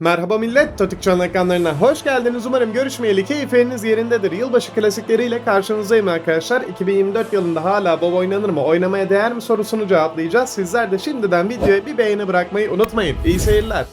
Merhaba millet, Totik Çan ekranlarına hoş geldiniz. Umarım görüşmeyeli keyifleriniz yerindedir. Yılbaşı klasikleriyle karşınızdayım arkadaşlar. 2024 yılında hala WoW oynanır mı, oynamaya değer mi sorusunu cevaplayacağız. Sizler de şimdiden videoya bir beğeni bırakmayı unutmayın. İyi seyirler.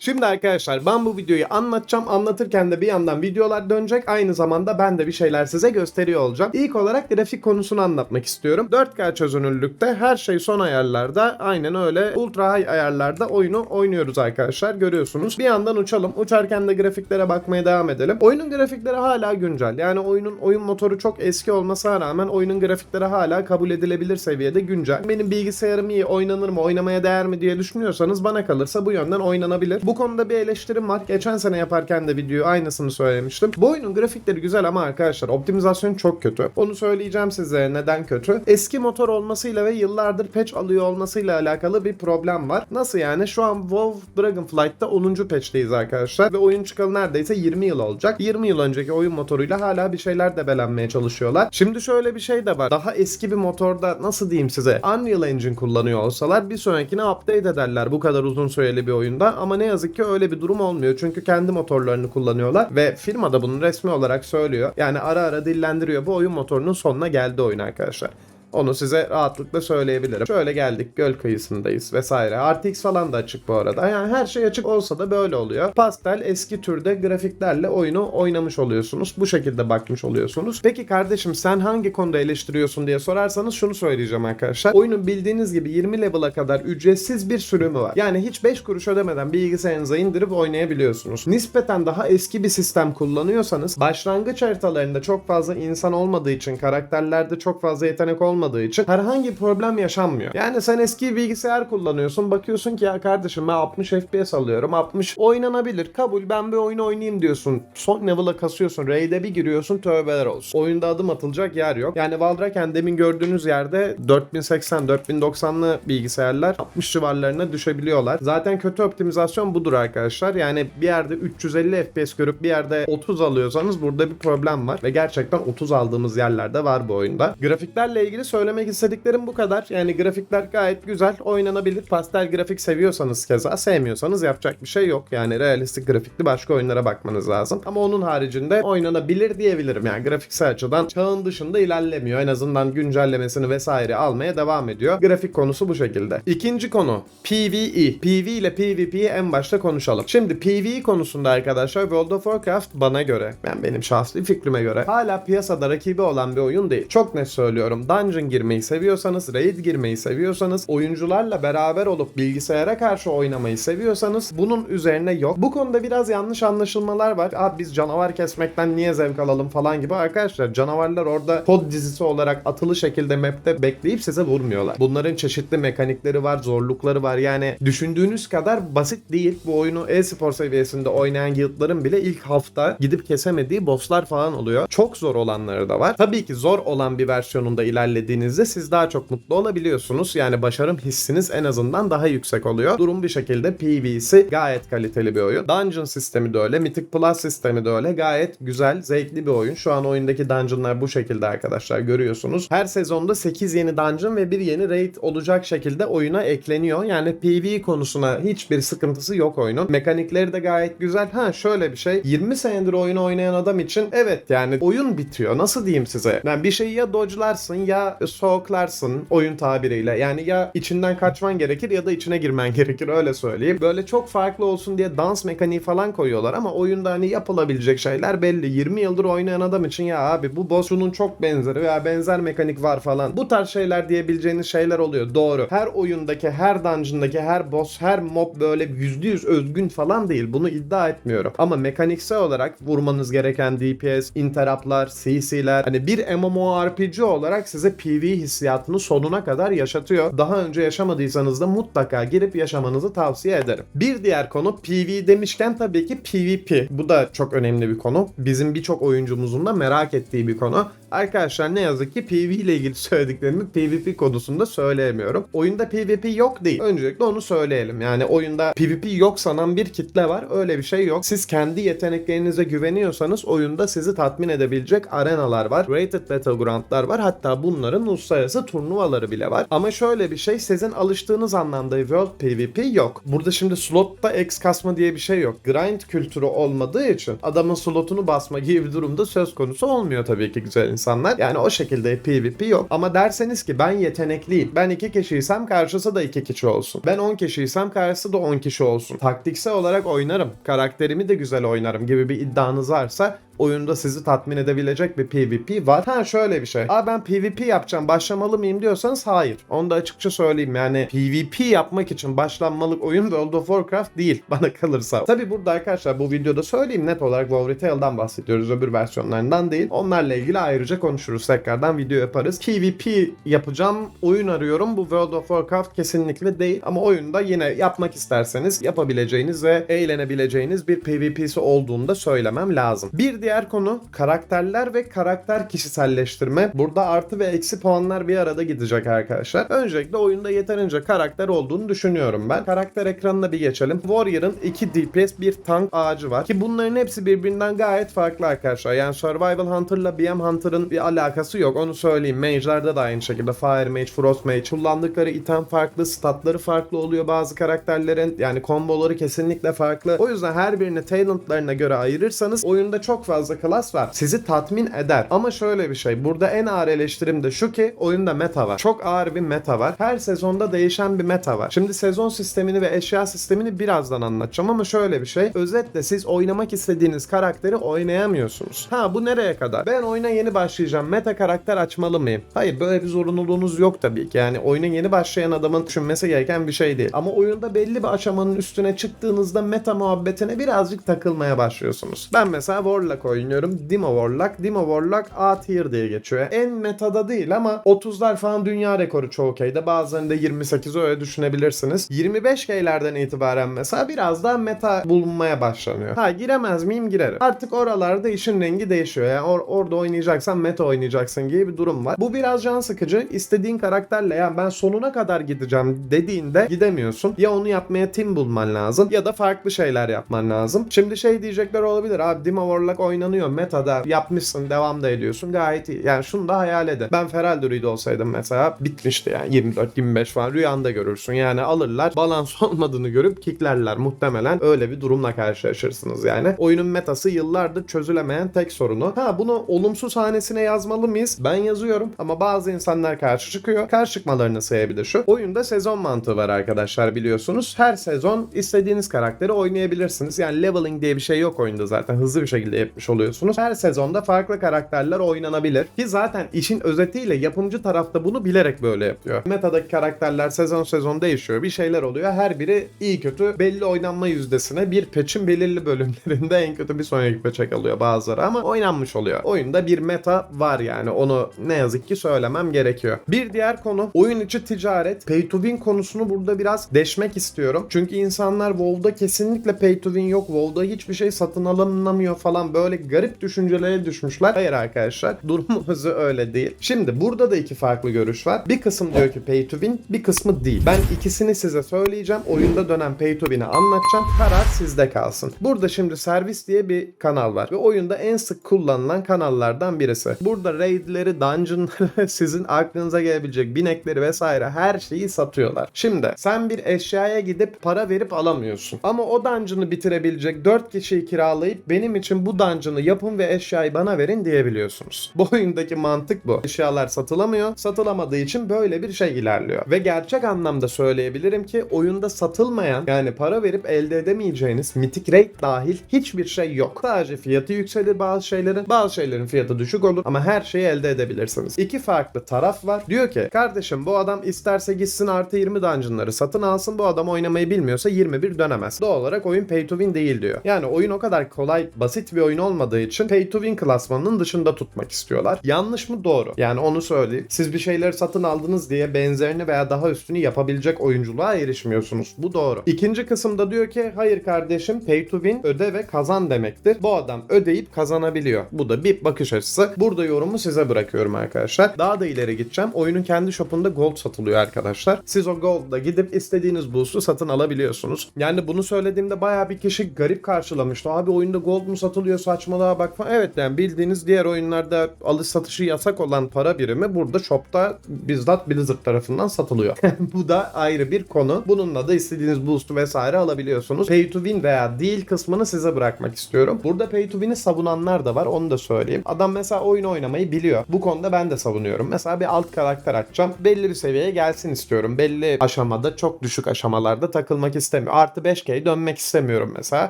Şimdi arkadaşlar ben bu videoyu anlatacağım. Anlatırken de bir yandan videolar dönecek. Aynı zamanda ben de bir şeyler size gösteriyor olacağım. İlk olarak grafik konusunu anlatmak istiyorum. 4K çözünürlükte her şey son ayarlarda aynen öyle ultra high ayarlarda oyunu oynuyoruz arkadaşlar. Görüyorsunuz. Bir yandan uçalım. Uçarken de grafiklere bakmaya devam edelim. Oyunun grafikleri hala güncel. Yani oyunun oyun motoru çok eski olmasına rağmen oyunun grafikleri hala kabul edilebilir seviyede güncel. Benim bilgisayarım iyi oynanır mı oynamaya değer mi diye düşünüyorsanız bana kalırsa bu yönden oynanabilir. Bu konuda bir eleştirim var. Geçen sene yaparken de videoyu aynısını söylemiştim. Bu oyunun grafikleri güzel ama arkadaşlar optimizasyon çok kötü. Onu söyleyeceğim size neden kötü. Eski motor olmasıyla ve yıllardır patch alıyor olmasıyla alakalı bir problem var. Nasıl yani? Şu an WoW Dragonflight'ta 10. patch'teyiz arkadaşlar ve oyun çıkalı neredeyse 20 yıl olacak. 20 yıl önceki oyun motoruyla hala bir şeyler debelenmeye çalışıyorlar. Şimdi şöyle bir şey de var. Daha eski bir motorda nasıl diyeyim size Unreal Engine kullanıyor olsalar bir sonrakine update ederler bu kadar uzun süreli bir oyunda ama ne yazık ki öyle bir durum olmuyor. Çünkü kendi motorlarını kullanıyorlar ve firma da bunu resmi olarak söylüyor. Yani ara ara dillendiriyor. Bu oyun motorunun sonuna geldi oyun arkadaşlar. Onu size rahatlıkla söyleyebilirim. Şöyle geldik göl kıyısındayız vesaire. RTX falan da açık bu arada. Yani her şey açık olsa da böyle oluyor. Pastel eski türde grafiklerle oyunu oynamış oluyorsunuz. Bu şekilde bakmış oluyorsunuz. Peki kardeşim sen hangi konuda eleştiriyorsun diye sorarsanız şunu söyleyeceğim arkadaşlar. Oyunun bildiğiniz gibi 20 level'a kadar ücretsiz bir sürümü var. Yani hiç 5 kuruş ödemeden bilgisayarınıza indirip oynayabiliyorsunuz. Nispeten daha eski bir sistem kullanıyorsanız başlangıç haritalarında çok fazla insan olmadığı için karakterlerde çok fazla yetenek olmadığı için herhangi bir problem yaşanmıyor. Yani sen eski bilgisayar kullanıyorsun bakıyorsun ki ya kardeşim ben 60 FPS alıyorum 60 oynanabilir kabul ben bir oyun oynayayım diyorsun. Son level'a kasıyorsun raid'e bir giriyorsun tövbeler olsun. Oyunda adım atılacak yer yok. Yani Valdraken demin gördüğünüz yerde 4080 4090'lı bilgisayarlar 60 civarlarına düşebiliyorlar. Zaten kötü optimizasyon budur arkadaşlar. Yani bir yerde 350 FPS görüp bir yerde 30 alıyorsanız burada bir problem var. Ve gerçekten 30 aldığımız yerlerde var bu oyunda. Grafiklerle ilgili söylemek istediklerim bu kadar. Yani grafikler gayet güzel, oynanabilir. Pastel grafik seviyorsanız keza, sevmiyorsanız yapacak bir şey yok. Yani realistik grafikli başka oyunlara bakmanız lazım. Ama onun haricinde oynanabilir diyebilirim. Yani grafiksel açıdan çağın dışında ilerlemiyor. En azından güncellemesini vesaire almaya devam ediyor. Grafik konusu bu şekilde. İkinci konu PvE. PvE ile PvP'yi en başta konuşalım. Şimdi PvE konusunda arkadaşlar World of Warcraft bana göre, ben benim şahsi fikrime göre hala piyasada rakibi olan bir oyun değil. Çok net söylüyorum. Dungeon girmeyi seviyorsanız, raid girmeyi seviyorsanız, oyuncularla beraber olup bilgisayara karşı oynamayı seviyorsanız bunun üzerine yok. Bu konuda biraz yanlış anlaşılmalar var. Abi biz canavar kesmekten niye zevk alalım falan gibi. Arkadaşlar canavarlar orada kod dizisi olarak atılı şekilde map'te bekleyip size vurmuyorlar. Bunların çeşitli mekanikleri var, zorlukları var. Yani düşündüğünüz kadar basit değil. Bu oyunu e-spor seviyesinde oynayan guildların bile ilk hafta gidip kesemediği bosslar falan oluyor. Çok zor olanları da var. Tabii ki zor olan bir versiyonunda ilerlediğinizde siz daha çok mutlu olabiliyorsunuz. Yani başarım hissiniz en azından daha yüksek oluyor. Durum bir şekilde PvE'si gayet kaliteli bir oyun. Dungeon sistemi de öyle. Mythic Plus sistemi de öyle. Gayet güzel, zevkli bir oyun. Şu an oyundaki dungeonlar bu şekilde arkadaşlar görüyorsunuz. Her sezonda 8 yeni dungeon ve bir yeni raid olacak şekilde oyuna ekleniyor. Yani PvE konusuna hiçbir sıkıntısı yok oyunun. Mekanikleri de gayet güzel. Ha şöyle bir şey. 20 senedir oyunu oynayan adam için evet yani oyun bitiyor. Nasıl diyeyim size? Yani bir şeyi ya dodge'larsın ya soğuklarsın oyun tabiriyle. Yani ya içinden kaçman gerekir ya da içine girmen gerekir öyle söyleyeyim. Böyle çok farklı olsun diye dans mekaniği falan koyuyorlar ama oyunda hani yapılabilecek şeyler belli. 20 yıldır oynayan adam için ya abi bu boss şunun çok benzeri veya benzer mekanik var falan. Bu tarz şeyler diyebileceğiniz şeyler oluyor. Doğru. Her oyundaki, her dungeon'daki, her boss, her mob böyle %100 özgün falan değil. Bunu iddia etmiyorum. Ama mekaniksel olarak vurmanız gereken DPS, interruptlar, CC'ler hani bir MMORPG olarak size PvE hissiyatını sonuna kadar yaşatıyor. Daha önce yaşamadıysanız da mutlaka girip yaşamanızı tavsiye ederim. Bir diğer konu PvE demişken tabii ki PvP. Bu da çok önemli bir konu. Bizim birçok oyuncumuzun da merak ettiği bir konu. Arkadaşlar ne yazık ki PvE ile ilgili söylediklerimi PvP konusunda söyleyemiyorum. Oyunda PvP yok değil. Öncelikle onu söyleyelim. Yani oyunda PvP yok sanan bir kitle var. Öyle bir şey yok. Siz kendi yeteneklerinize güveniyorsanız oyunda sizi tatmin edebilecek arenalar var. Rated Battleground'lar var. Hatta bunların uluslararası turnuvaları bile var. Ama şöyle bir şey sizin alıştığınız anlamda World PvP yok. Burada şimdi slotta X kasma diye bir şey yok. Grind kültürü olmadığı için adamın slotunu basma gibi bir durumda söz konusu olmuyor tabii ki güzel insanlar. Yani o şekilde PvP yok. Ama derseniz ki ben yetenekliyim. Ben iki kişiysem karşısı da iki kişi olsun. Ben 10 kişiysem karşısı da 10 kişi olsun. Taktiksel olarak oynarım. Karakterimi de güzel oynarım gibi bir iddianız varsa oyunda sizi tatmin edebilecek bir PvP var. Ha şöyle bir şey. Aa ben PvP yapacağım başlamalı mıyım diyorsanız hayır. Onu da açıkça söyleyeyim. Yani PvP yapmak için başlanmalık oyun World of Warcraft değil bana kalırsa. Tabi burada arkadaşlar bu videoda söyleyeyim net olarak WoW Retail'dan bahsediyoruz. Öbür versiyonlarından değil. Onlarla ilgili ayrıca konuşuruz. Tekrardan video yaparız. PvP yapacağım. Oyun arıyorum. Bu World of Warcraft kesinlikle değil. Ama oyunda yine yapmak isterseniz yapabileceğiniz ve eğlenebileceğiniz bir PvP'si olduğunu da söylemem lazım. Bir diğer konu karakterler ve karakter kişiselleştirme. Burada artı ve eksi puanlar bir arada gidecek arkadaşlar. Öncelikle oyunda yeterince karakter olduğunu düşünüyorum ben. Karakter ekranına bir geçelim. Warrior'ın 2 DPS bir tank ağacı var. Ki bunların hepsi birbirinden gayet farklı arkadaşlar. Yani Survival Hunter'la BM Hunter'ın bir alakası yok. Onu söyleyeyim. Mage'lerde de aynı şekilde. Fire Mage, Frost Mage. Kullandıkları item farklı, statları farklı oluyor bazı karakterlerin. Yani komboları kesinlikle farklı. O yüzden her birini talentlarına göre ayırırsanız oyunda çok fazla klas var. Sizi tatmin eder. Ama şöyle bir şey. Burada en ağır eleştirim de şu ki oyunda meta var. Çok ağır bir meta var. Her sezonda değişen bir meta var. Şimdi sezon sistemini ve eşya sistemini birazdan anlatacağım ama şöyle bir şey. Özetle siz oynamak istediğiniz karakteri oynayamıyorsunuz. Ha bu nereye kadar? Ben oyuna yeni başlayacağım. Meta karakter açmalı mıyım? Hayır böyle bir zorunluluğunuz yok tabii ki. Yani oyuna yeni başlayan adamın düşünmesi gereken bir şey değil. Ama oyunda belli bir aşamanın üstüne çıktığınızda meta muhabbetine birazcık takılmaya başlıyorsunuz. Ben mesela Warlock oynuyorum. Dimo Warlock. Dimo Warlock A tier diye geçiyor. En metada değil ama 30'lar falan dünya rekoru çoğu kayda. Bazılarında 28 öyle düşünebilirsiniz. 25K'lerden itibaren mesela biraz daha meta bulunmaya başlanıyor. Ha giremez miyim? Girerim. Artık oralarda işin rengi değişiyor. Yani or- orada oynayacaksan meta oynayacaksın gibi bir durum var. Bu biraz can sıkıcı. İstediğin karakterle ya ben sonuna kadar gideceğim dediğinde gidemiyorsun. Ya onu yapmaya team bulman lazım ya da farklı şeyler yapman lazım. Şimdi şey diyecekler olabilir. Abi Dima Warlock oynanıyor metada yapmışsın devam da ediyorsun gayet iyi. Yani şunu da hayal edin. Ben Feral Druid olsaydım mesela bitmişti yani 24-25 falan rüyanda görürsün. Yani alırlar balans olmadığını görüp kicklerler muhtemelen öyle bir durumla karşılaşırsınız yani. Oyunun metası yıllardır çözülemeyen tek sorunu. Ha bunu olumsuz hanesine yazmalı mıyız? Ben yazıyorum ama bazı insanlar karşı çıkıyor. Karşı çıkmalarını de şu. Oyunda sezon mantığı var arkadaşlar biliyorsunuz. Her sezon istediğiniz karakteri oynayabilirsiniz. Yani leveling diye bir şey yok oyunda zaten. Hızlı bir şekilde yapmış oluyorsunuz. Her sezonda farklı karakterler oynanabilir. Ki zaten işin özetiyle yapımcı tarafta bunu bilerek böyle yapıyor. Metadaki karakterler sezon sezon değişiyor. Bir şeyler oluyor. Her biri iyi kötü belli oynanma yüzdesine bir patch'in belirli bölümlerinde en kötü bir sonraki patch'e kalıyor bazıları ama oynanmış oluyor. Oyunda bir meta var yani. Onu ne yazık ki söylemem gerekiyor. Bir diğer konu oyun içi ticaret. Pay to win konusunu burada biraz deşmek istiyorum. Çünkü insanlar WoW'da kesinlikle pay to win yok. WoW'da hiçbir şey satın alınamıyor falan böyle garip düşüncelere düşmüşler. Hayır arkadaşlar durumumuz öyle değil. Şimdi burada da iki farklı görüş var. Bir kısım diyor ki pay to win bir kısmı değil. Ben ikisini size söyleyeceğim. Oyunda dönen pay to win'i anlatacağım. Karar sizde kalsın. Burada şimdi servis diye bir kanal var. Ve oyunda en sık kullanılan kanallardan birisi. Burada raidleri, dungeonları, sizin aklınıza gelebilecek binekleri vesaire her şeyi satıyorlar. Şimdi sen bir eşyaya gidip para verip alamıyorsun. Ama o dungeon'ı bitirebilecek 4 kişiyi kiralayıp benim için bu dungeon'ı yapın ve eşyayı bana verin diyebiliyorsunuz. Bu oyundaki mantık bu. Eşyalar satılamıyor. Satılamadığı için böyle bir şey ilerliyor. Ve gerçek anlamda söyleyebilirim ki oyunda satılmayan yani para verip elde edemeyeceğiniz mitik rate dahil hiçbir şey yok. Sadece fiyatı yükselir bazı şeylerin. Bazı şeylerin fiyatı düşük olur ama her şeyi elde edebilirsiniz. İki farklı taraf var. Diyor ki kardeşim bu adam isterse gitsin artı 20 dungeonları satın alsın. Bu adam oynamayı bilmiyorsa 21 dönemez. Doğal olarak oyun pay to win değil diyor. Yani oyun o kadar kolay basit bir oyun olmadığı için pay to win klasmanının dışında tutmak istiyorlar. Yanlış mı? Doğru. Yani onu söyleyeyim. Siz bir şeyleri satın aldınız diye benzerini veya daha üstünü yapabilecek oyunculuğa erişmiyorsunuz. Bu doğru. İkinci kısımda diyor ki hayır kardeşim pay to win öde ve kazan demektir. Bu adam ödeyip kazanabiliyor. Bu da bir bakış açısı. Burada yorumu size bırakıyorum arkadaşlar. Daha da ileri gideceğim. Oyunun kendi shopunda gold satılıyor arkadaşlar. Siz o gold'la gidip istediğiniz boost'u satın alabiliyorsunuz. Yani bunu söylediğimde bayağı bir kişi garip karşılamıştı. Abi oyunda gold mu satılıyor saçmalığa bak falan. Evet yani bildiğiniz diğer oyunlarda alış satışı yasak olan para birimi burada shopta bizzat Blizzard tarafından satılıyor. Bu da ayrı bir konu. Bununla da istediğiniz boost'u vesaire alabiliyorsunuz. Pay to win veya değil kısmını size bırakmak istiyorum. Burada pay to win'i savunanlar da var onu da söyleyeyim. Adam mesela oyun oynamayı biliyor. Bu konuda ben de savunuyorum. Mesela bir alt karakter açacağım. Belli bir seviyeye gelsin istiyorum. Belli aşamada çok düşük aşamalarda takılmak istemiyorum. Artı 5K'ye dönmek istemiyorum mesela.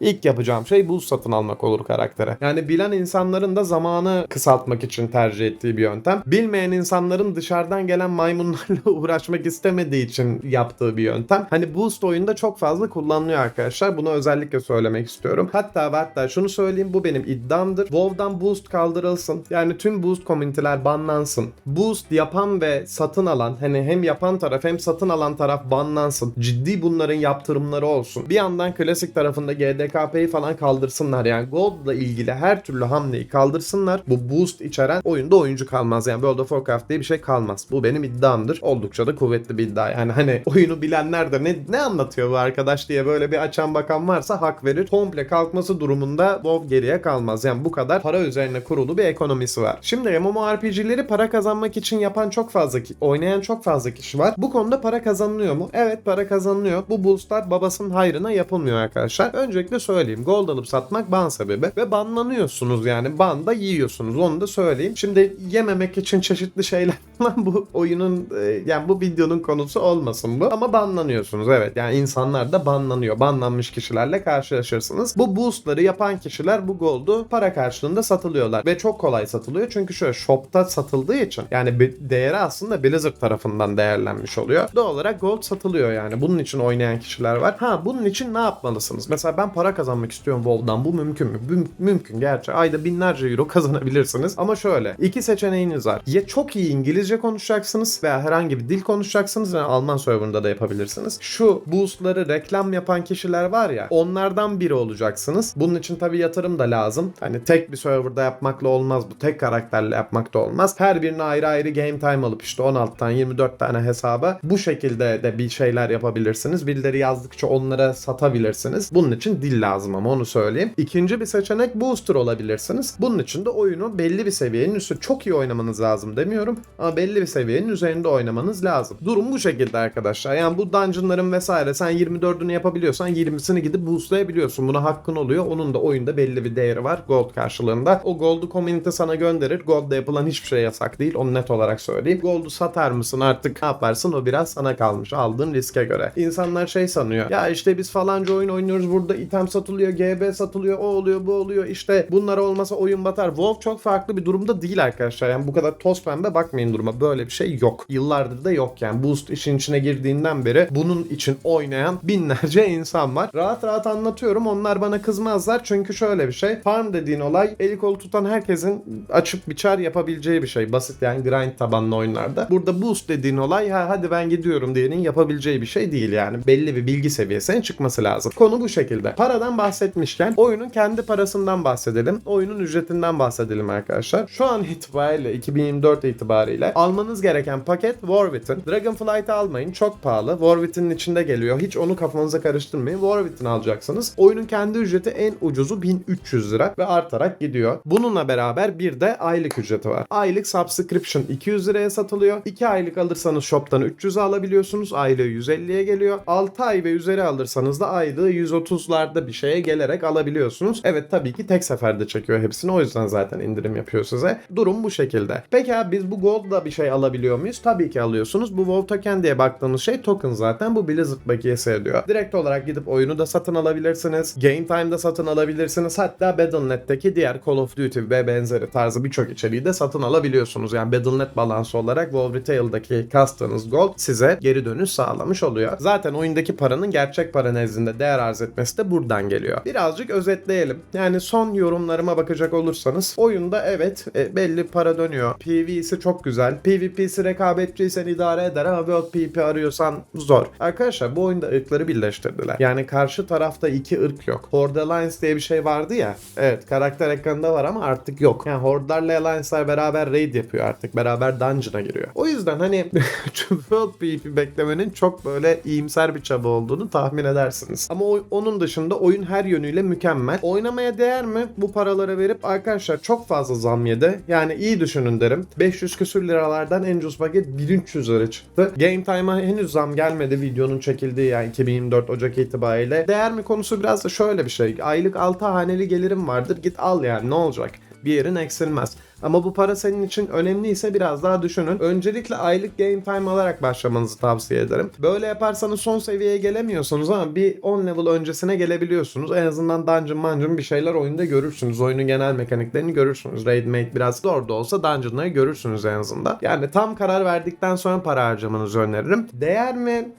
İlk yapacağım şey boost satın almak olur karaktere. Yani bilen insanların da zamanı kısaltmak için tercih ettiği bir yöntem. Bilmeyen insanların dışarıdan gelen maymunlarla uğraşmak istemediği için yaptığı bir yöntem. Hani boost oyunda çok fazla kullanılıyor arkadaşlar. Bunu özellikle söylemek istiyorum. Hatta ve hatta şunu söyleyeyim bu benim iddiamdır. WoW'dan boost kaldırılsın. Yani tüm boost komüniteler banlansın. Boost yapan ve satın alan hani hem yapan taraf hem satın alan taraf banlansın. Ciddi bunların yaptırımları olsun. Bir yandan klasik tarafında GDKP'yi falan kaldırsınlar. Yani Gold'la ilgili her türlü hamleyi kaldırsınlar. Bu boost içeren oyunda oyuncu kalmaz. Yani World of Warcraft diye bir şey kalmaz. Bu benim iddiamdır. Oldukça da kuvvetli bir iddia. Yani hani oyunu bilenler de ne, ne anlatıyor bu arkadaş diye böyle bir açan bakan varsa hak verir. Komple kalkması durumunda WoW geriye kalmaz. Yani bu kadar para üzerine kurulu bir ekonomisi var. Şimdi MMORPG'leri para kazanmak için yapan çok fazla ki oynayan çok fazla kişi var. Bu konuda para kazanılıyor mu? Evet para kazanılıyor. Bu boostlar babasının hayrına yapılmıyor arkadaşlar. Öncelikle söyleyeyim. Gold alıp satmak ban sebebi ve banlanıyorsunuz yani. Ban da yiyorsunuz. Onu da söyleyeyim. Şimdi yememek için çeşitli şeyler falan bu oyunun e, yani bu videonun konusu olmasın bu. Ama banlanıyorsunuz evet. Yani insanlar da banlanıyor. Banlanmış kişilerle karşılaşırsınız. Bu boostları yapan kişiler bu gold'u para karşılığında satılıyorlar. Ve çok kolay satılıyor. Çünkü şöyle shop'ta satıldığı için yani değeri aslında Blizzard tarafından değerlenmiş oluyor. Doğal olarak gold satılıyor yani. Bunun için oynayan kişiler var. Ha bunun için ne yapmalısınız? Mesela ben para kazanmak istiyorum WoW'dan. Bu mümkün mü? Müm- mümkün gerçi. Ayda binlerce euro kazanabilirsiniz. Ama şöyle iki seçeneğiniz var. Ya çok iyi İngilizce konuşacaksınız veya herhangi bir dil konuşacaksınız. Yani Alman serverında da yapabilirsiniz. Şu boostları reklam yapan kişiler var ya onlardan biri olacaksınız. Bunun için tabii yatırım da lazım. Hani tek bir serverda yapmakla olmaz bu. Tek karakterle yapmak da olmaz. Her birine ayrı ayrı game time alıp işte 16 tane 24 tane hesaba bu şekilde de bir şeyler yapabilirsiniz. Birileri yazdıkça onlara satabilirsiniz. Bunun için dil lazım ama onu söyleyeyim. İkinci bir seçenek booster olabilirsiniz. Bunun için de oyunu belli bir seviyenin üstü çok iyi oynamanız lazım demiyorum ama belli bir seviyenin üzerinde oynamanız lazım. Durum bu şekilde arkadaşlar. Yani bu dungeonların vesaire sen 24'ünü yapabiliyorsan 20'sini gidip boostlayabiliyorsun. Buna hakkın oluyor. Onun da oyunda belli bir değeri var gold karşılığında. O gold'u community sana gönderir. Gold'da yapılan hiçbir şey yasak değil. Onu net olarak söyleyeyim. Gold'u satar mısın artık ne yaparsın o biraz sana kalmış aldığın riske göre. İnsanlar şey sanıyor. Ya işte biz falanca oyun oynuyoruz burada item satılıyor, GB satılıyor, o oluyor, bu oluyor. İşte bunlar olmasa oyun batar. WoW çok farklı bir durumda değil arkadaşlar. Yani bu kadar toz pembe bakmayın duruma. Böyle bir şey yok. Yıllardır da yok yani. Boost işin içine girdiğinden beri bunun için oynayan binlerce insan var. Rahat rahat anlatıyorum. Onlar bana kızmazlar. Çünkü şöyle bir şey. Farm dediğin olay eli kolu tutan herkesin açıp biçer yapabileceği bir şey. Basit yani grind tabanlı oyunlarda. Burada boost dediğin olay ha hadi ben gidiyorum diyenin yapabileceği bir şey değil yani. Belli bir bilgi seviyesine çıkması lazım. Konu bu şekilde. Paradan bahsetmişken oyunun kendi parasından bahsedelim. Oyunun ücretinden bahsedelim arkadaşlar. Şu an itibariyle 2024 itibariyle almanız gereken paket Warwit'in. Dragonflight'ı almayın. Çok pahalı. Warwit'in içinde geliyor. Hiç onu kafanıza karıştırmayın. Warwit'in alacaksınız. Oyunun kendi ücreti en ucuzu 1300 lira ve artarak gidiyor. Bununla beraber bir de aylık ücreti var. Aylık subscription 200 liraya satılıyor. 2 aylık alırsanız shop'tan 300'e alabiliyorsunuz. Aylığı 150'ye geliyor. 6 ay ve üzeri alırsanız da aylığı 130'larda bir şeye gelerek alabiliyorsunuz. Evet tabii ki tek seferde çekiyor hepsini. O yüzden zaten indirim yapıyor size. Durum bu şekilde. Peki abi biz bu Gold'la bir şey alabiliyor muyuz? Tabii ki alıyorsunuz. Bu WoW Token diye baktığınız şey token zaten. Bu Blizzard bakiyesi ediyor. Direkt olarak gidip oyunu da satın alabilirsiniz. Game Time'da satın alabilirsiniz. Hatta Battle.net'teki diğer Call of Duty ve benzeri tarzı birçok içeriği de satın alabiliyorsunuz. Yani Battle.net balansı olarak WoW Retail'daki kastığınız gold size geri dönüş sağlamış oluyor. Zaten oyundaki paranın gerçek para nezdinde değer arz etmesi de buradan geliyor. Birazcık özetleyelim. Yani son son yorumlarıma bakacak olursanız oyunda evet e, belli para dönüyor. PvE'si çok güzel. PvP'si rekabetçiysen idare eder ama World PvP arıyorsan zor. Arkadaşlar bu oyunda ırkları birleştirdiler. Yani karşı tarafta iki ırk yok. Horde Alliance diye bir şey vardı ya. Evet karakter ekranında var ama artık yok. Yani Horde'larla Alliance'lar beraber raid yapıyor artık. Beraber dungeon'a giriyor. O yüzden hani World PvP beklemenin çok böyle iyimser bir çaba olduğunu tahmin edersiniz. Ama o- onun dışında oyun her yönüyle mükemmel. Oynamaya değer mi? Bu paralara verip arkadaşlar çok fazla zam yedi. Yani iyi düşünün derim. 500 küsür liralardan en ucuz paket 1300 lira çıktı. Game Time'a henüz zam gelmedi videonun çekildiği yani 2024 Ocak itibariyle. Değer mi konusu biraz da şöyle bir şey. Aylık 6 haneli gelirim vardır. Git al yani ne olacak? Bir yerin eksilmez. Ama bu para senin için önemliyse biraz daha düşünün. Öncelikle aylık game time alarak başlamanızı tavsiye ederim. Böyle yaparsanız son seviyeye gelemiyorsunuz ama bir 10 level öncesine gelebiliyorsunuz. En azından dungeon mancın bir şeyler oyunda görürsünüz. Oyunun genel mekaniklerini görürsünüz. Raid mate biraz zor da olsa dungeonları görürsünüz en azından. Yani tam karar verdikten sonra para harcamanızı öneririm. Değer mi?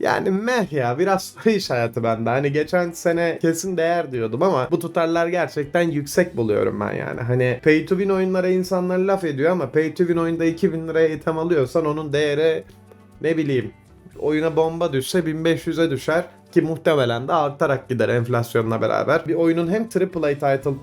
Yani meh ya biraz soru işareti bende. Hani geçen sene kesin değer diyordum ama bu tutarlar gerçekten yüksek buluyorum ben yani. Hani pay to win oyunlara insanlar laf ediyor ama pay to win oyunda 2000 liraya item alıyorsan onun değeri ne bileyim oyuna bomba düşse 1500'e düşer ki muhtemelen de artarak gider enflasyonla beraber. Bir oyunun hem AAA title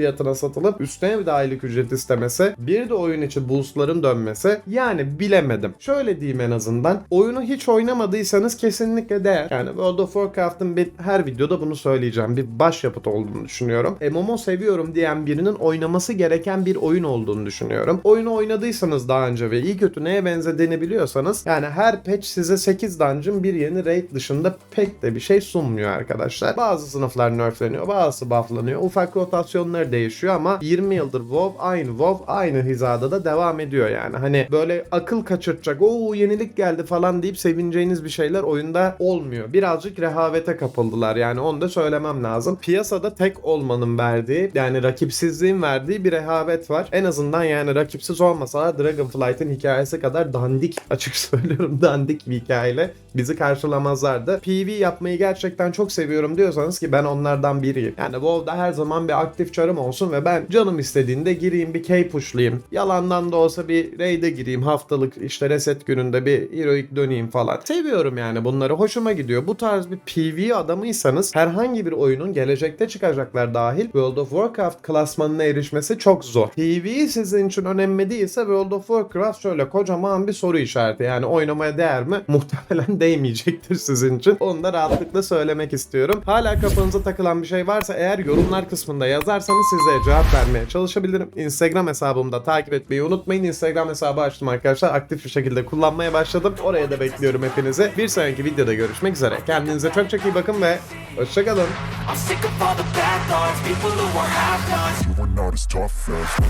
fiyatına satılıp üstüne bir de aylık ücret istemesi bir de oyun içi boostların dönmesi yani bilemedim. Şöyle diyeyim en azından oyunu hiç oynamadıysanız kesinlikle değer. Yani World of Warcraft'ın bir, her videoda bunu söyleyeceğim bir başyapıt olduğunu düşünüyorum. MMO seviyorum diyen birinin oynaması gereken bir oyun olduğunu düşünüyorum. Oyunu oynadıysanız daha önce ve iyi kötü neye benzediğini biliyorsanız yani her patch size 8 dungeon bir yeni raid dışında pek de bir şey sunmuyor arkadaşlar. Bazı sınıflar nerfleniyor, bazısı bufflanıyor. Ufak rotasyonlar değişiyor ama 20 yıldır WoW aynı WoW aynı hizada da devam ediyor yani. Hani böyle akıl kaçırtacak, o yenilik geldi falan deyip sevineceğiniz bir şeyler oyunda olmuyor. Birazcık rehavete kapıldılar yani onu da söylemem lazım. Piyasada tek olmanın verdiği yani rakipsizliğin verdiği bir rehavet var. En azından yani rakipsiz olmasalar Dragonflight'ın hikayesi kadar dandik açık söylüyorum dandik bir hikayeyle bizi karşılamazlardı. PV yapmayı gerçekten çok seviyorum diyorsanız ki ben onlardan biriyim. Yani WoW'da her zaman bir aktif çarım olsun ve ben canım istediğinde gireyim bir key pushlayayım. Yalandan da olsa bir raid'e gireyim haftalık işte reset gününde bir heroic döneyim falan. Seviyorum yani bunları hoşuma gidiyor. Bu tarz bir PV adamıysanız herhangi bir oyunun gelecekte çıkacaklar dahil World of Warcraft klasmanına erişmesi çok zor. PV sizin için önemli değilse World of Warcraft şöyle kocaman bir soru işareti. Yani oynamaya değer mi? Muhtemelen değmeyecektir sizin için. Onu da rahatlıkla söylemek istiyorum. Hala kafanıza takılan bir şey varsa eğer yorumlar kısmında yazarsanız size cevap vermeye çalışabilirim. Instagram hesabımda takip etmeyi unutmayın. Instagram hesabı açtım arkadaşlar. Aktif bir şekilde kullanmaya başladım. Oraya da bekliyorum hepinizi. Bir sonraki videoda görüşmek üzere. Kendinize çok çok iyi bakın ve hoşçakalın. I'm sick of all the bad thoughts, people who are half-nots You are not as tough as